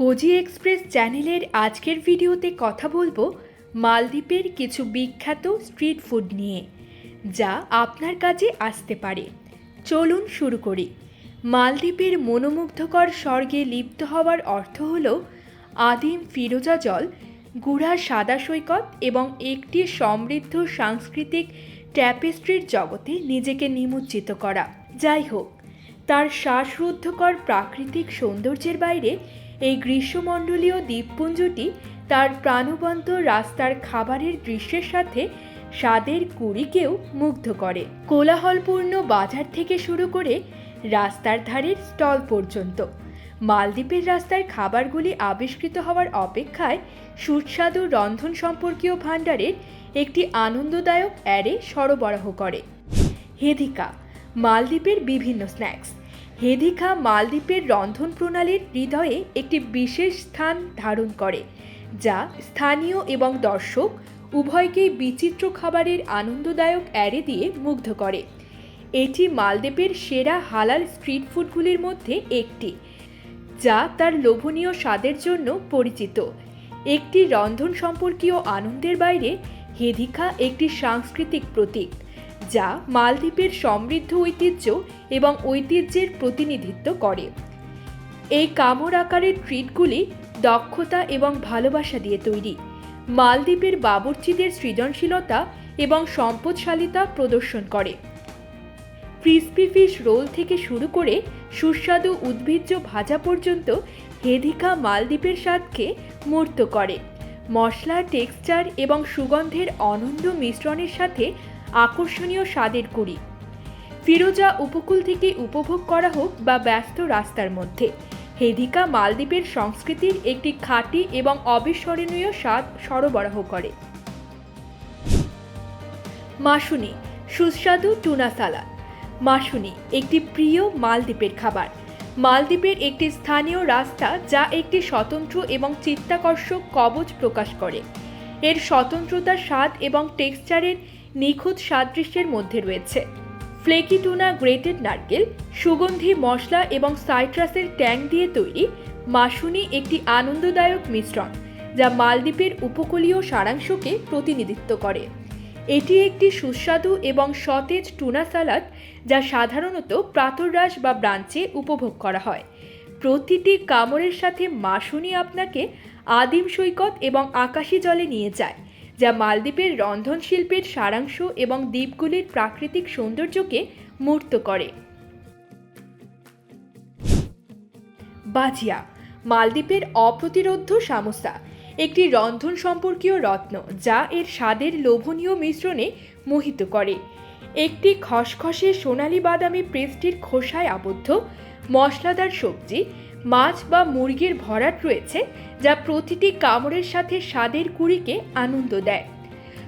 Cosy express চ্যানেলের আজকের ভিডিওতে কথা বলব মালদ্বীপের কিছু বিখ্যাত স্ট্রিট ফুড নিয়ে, যা আপনার কাজে আসতে পারে। চলুন শুরু করি। মালদ্বীপের মনোমুগ্ধকর স্বর্গে লিপ্ত হওয়ার অর্থ হল আদিম ফিরোজা জল, গুড়া সাদা সৈকত এবং একটি সমৃদ্ধ সাংস্কৃতিক ট্যাপেস্ট্রির জগতে নিজেকে নিমজ্জিত করা। যাই হোক তার শ্বাসরুদ্ধকর প্রাকৃতিক সৌন্দর্যের বাইরে এই গ্রীষ্মমণ্ডলীয় দ্বীপপুঞ্জটি তার প্রাণবন্ত রাস্তার খাবারের দৃশ্যের সাথে স্বাদের কুড়িকেও মুগ্ধ করে। কোলাহলপূর্ণ বাজার থেকে শুরু করে রাস্তার ধারের স্টল পর্যন্ত। মালদ্বীপের রাস্তার খাবারগুলি আবিষ্কৃত হওয়ার অপেক্ষায় সুস্বাদু রন্ধন সম্পর্কীয় ভাণ্ডারের একটি আনন্দদায়ক অ্যারে সরবরাহ করে। হেদিকা মালদ্বীপের বিভিন্ন স্ন্যাক্স হেদিখা মালদ্বীপের রন্ধন প্রণালীর হৃদয়ে একটি বিশেষ স্থান ধারণ করে, যা স্থানীয় এবং দর্শক উভয়কেই বিচিত্র খাবারের আনন্দদায়ক অ্যারে দিয়ে মুগ্ধ করে। এটি মালদ্বীপের সেরা হালাল স্ট্রিট ফুডগুলির মধ্যে একটি, যা তার লোভনীয় স্বাদের জন্য পরিচিত। একটি রন্ধন সম্পর্কীয় আনন্দের বাইরে হেদিখা একটি সাংস্কৃতিক প্রতীক। যা মালদ্বীপের সমৃদ্ধ ঐতিহ্য এবং ঐতিহ্যের প্রতিনিধিত্ব করে। এই কামড় আকারের ট্রিটগুলি দক্ষতা এবং ভালোবাসা দিয়ে তৈরি। মালদ্বীপের বাবুর্চিদের সৃজনশীলতা এবং সম্পদশালিতা প্রদর্শন করে। ক্রিসপি ফিশ রোল থেকে শুরু করে সুস্বাদু উদ্ভিজ্জ ভাজা পর্যন্ত হেধিকা মালদ্বীপের স্বাদকে মূর্ত করে। মশলা টেক্সচার এবং সুগন্ধের অনন্য মিশ্রণের সাথে আকর্ষণীয় স্বাদের কুড়ি। ফিরোজা উপকূল থেকে উপভোগ করা হোক বা ব্যস্ত রাস্তার মধ্যে, হেদিকা মালদ্বীপের সংস্কৃতির একটি খাঁটি এবং অবিস্মরণীয় স্বাদ সরবরাহ করে। মাসুনি, সুস্বাদু টুনা সালাদ। মাসুনি, একটি প্রিয় মালদ্বীপের খাবার। মালদ্বীপের একটি স্থানীয় রাস্তা যা একটি স্বতন্ত্র এবং চিত্তাকর্ষক কবচ প্রকাশ করে। এর স্বতন্ত্রতা স্বাদ এবং টেক্সচারের নিখুঁত সাদৃশ্যের মধ্যে রয়েছে। ফ্লেকি টুনা গ্রেটেড নারকেল, সুগন্ধি, মশলা এবং সাইট্রাসের ট্যাং দিয়ে তৈরি মাসুনি একটি আনন্দদায়ক মিশ্রণ, যা মালদ্বীপের উপকূলীয় সারাংশকে প্রতিনিধিত্ব করে। এটি একটি সুস্বাদু এবং সতেজ টুনা সালাদ যা সাধারণত প্রাতরাশ বা ব্রাঞ্চে উপভোগ করা হয়। প্রতিটি কামড়ের সাথে মাসুনি আপনাকে আদিম সৈকত এবং আকাশী জলে নিয়ে যায়। যা মালদ্বীপের রন্ধন শিল্পের সারাংশ এবং দ্বীপগুলির প্রাকৃতিক সৌন্দর্যকে মূর্ত করে। বাজিয়া, মালদ্বীপের অপ্রতিরোধ্য সামোসা একটি রন্ধন সম্পর্কীয় রত্ন যা এর স্বাদের লোভনীয় মিশ্রণে মোহিত করে। একটি খসখসে সোনালি বাদামি পেস্ট্রির খোসায় আবদ্ধ, মশলাদার সবজি মাছ বা মুরগির ভরাট রয়েছে যা প্রতিটি কামড়ের সাথে স্বাদের কুড়িকে আনন্দ দেয়।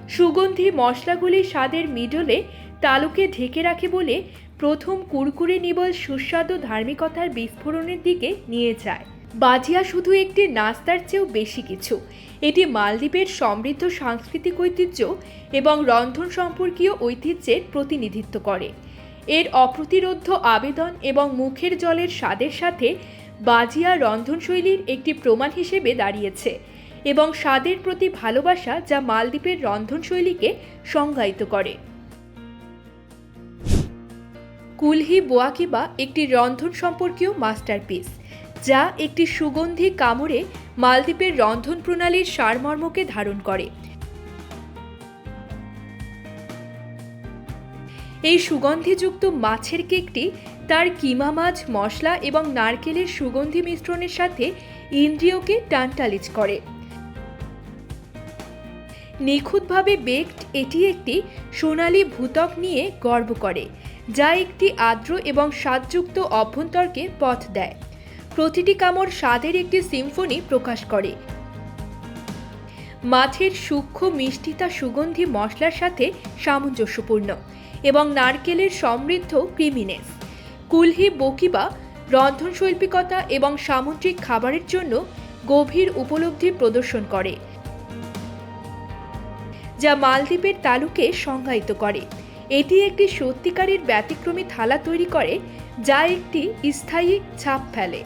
সুগন্ধি মশলাগুলি স্বাদের মিডলে তালুকে ঢেকে রাখে বলে প্রথম কুরকুরে নিবল সুস্বাদু ধার্মিকতার বিস্ফোরণের দিকে নিয়ে যায়। বাজিয়া শুধু একটি নাস্তার চেয়েও বেশি কিছু। এটি মালদ্বীপের সমৃদ্ধ সাংস্কৃতিক ঐতিহ্য এবং রন্ধন সম্পর্কীয় ঐতিহ্যের প্রতিনিধিত্ব করে। এর অপ্রতিরোধ্য আবেদন এবং মুখের জলের স্বাদের সাথে বাজিয়া রন্ধনশৈলীর একটি প্রমাণ হিসেবে দাঁড়িয়েছে এবং স্বাদের প্রতি ভালোবাসা যা মালদ্বীপের রন্ধনশৈলীকে সংজ্ঞায়িত করে। কুলহি বোয়াকিবা একটি রন্ধন সম্পর্কীয় মাস্টারপিস, যা একটি সুগন্ধি কামড়ে মালদ্বীপের রন্ধন প্রণালীর সারমর্মকে ধারণ করে। এই সুগন্ধিযুক্ত মাছের কেকটি তার কিমা মাছ, মশলা এবং নারকেলের সুগন্ধি মিশ্রণের সাথে ইন্দ্রিয়কে টানটালিজ করে। নিখুঁতভাবে বেকড এটি একটি সোনালি ভূতক নিয়ে গর্ব করে, যা একটি আর্দ্র এবং স্বাদযুক্ত অভ্যন্তরকে পথ দেয়। প্রতিটি কামড় স্বাদের একটি সিম্ফনি প্রকাশ করে। মাছের সূক্ষ্ম মিষ্টিতা সুগন্ধি মশলার সাথে সামঞ্জস্যপূর্ণ এবং নারকেলের সমৃদ্ধ ক্রিমিনেস। কুলহি, বকিবা, রন্ধনশৈল্পিকতা এবং সামুদ্রিক খাবারের জন্য গভীর উপলব্ধি প্রদর্শন করে, যা মালদ্বীপের তালুকে সংজ্ঞায়িত করে। এটি একটি সত্যিকারের ব্যতিক্রমী থালা তৈরি করে, যা একটি স্থায়ী ছাপ ফেলে।